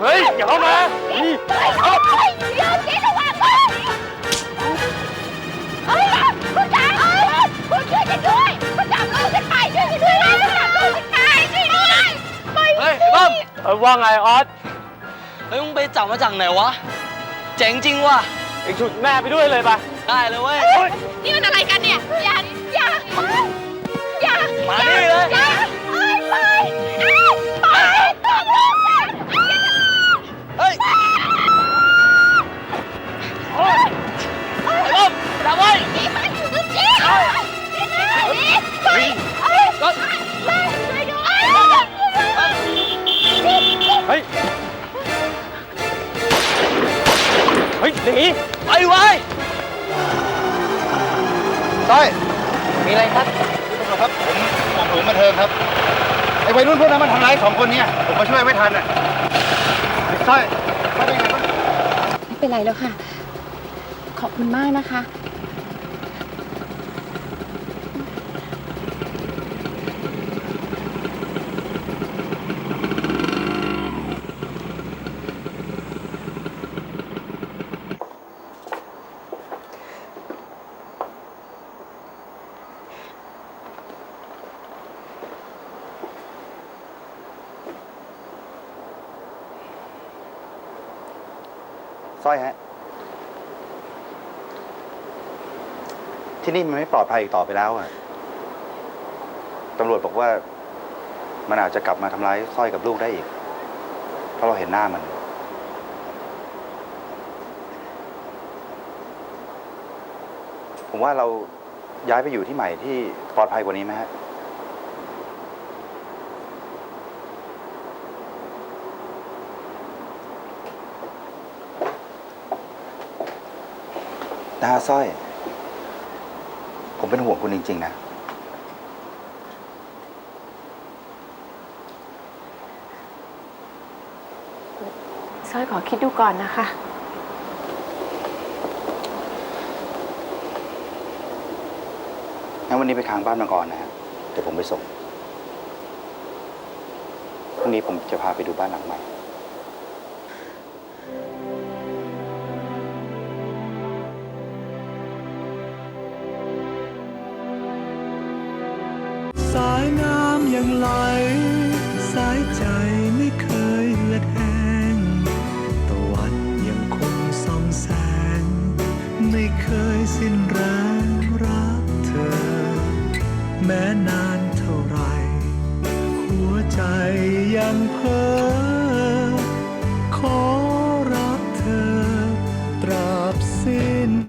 เฮ้ย อย่าเข้ามานี่เฮ้ยเฮ้ยเฮ้ยเดี๋ยวเจ๊ระวังเฮ้ยเฮ้ยคุณจ๋าเฮ้ยคุณช่วยฉันด้วยคุณจับลูกฉันไปช่วยฉันด้วยนะคุณจับลูกฉันไปช่วยด้วยไปเฮ้ยไอ้บ้อมเฮ้ยว่าไงออสเฮ้ยมึงไปจับมาจากไหนวะ เจ๋งจริงว่ะ เอ็งฉุดแม่ไปด้วยเลยปะได้เลยเว้ยเฮ้นี่มันอะไรกันเนี่ยอย่าอย่าอย่ามาดิ ยหนีไปไว้สร้อยมีอะไรครับตำรวจครับผมผมหลวงบันเทิงครับไอ้วัยรุ่นพวกนั้นมันทำร้ายสองคนเนี่ยผมมาช่วยไม่ทันอะสร้อยสร้อยเป็นไงบ้างไม่เป็นไรแล้วค่ะ ขอบคุณมากนะคะ สร้อยฮะ ที่นี่มันไม่ปลอดภัยอีกต่อไปแล้วอะตำรวจบอกว่า มันอาจจะกลับมาทำร้ายสร้อยกับลูกได้อีก เพราะเราเห็นหน้ามัน ผมว่าเราย้ายไปอยู่ที่ใหม่ที่ปลอดภัยกว่านี้ไหมฮะ นาสร้อย ผมเป็นห่วงคุณจริง ๆ นะ สร้อยขอคิดดูก่อนนะคะ งั้นวันนี้ไปค้างบ้านมาก่อนนะฮะ เดี๋ยวผมไปส่ง พรุ่งนี้ผมจะพาไปดูบ้านหลังใหม่ สายน้ำยังไหล สายใจไม่เคยเหือดแห้งตะวันยังคงส่องแสง ไม่เคยสิ้นแรงรักเธอ แม้นา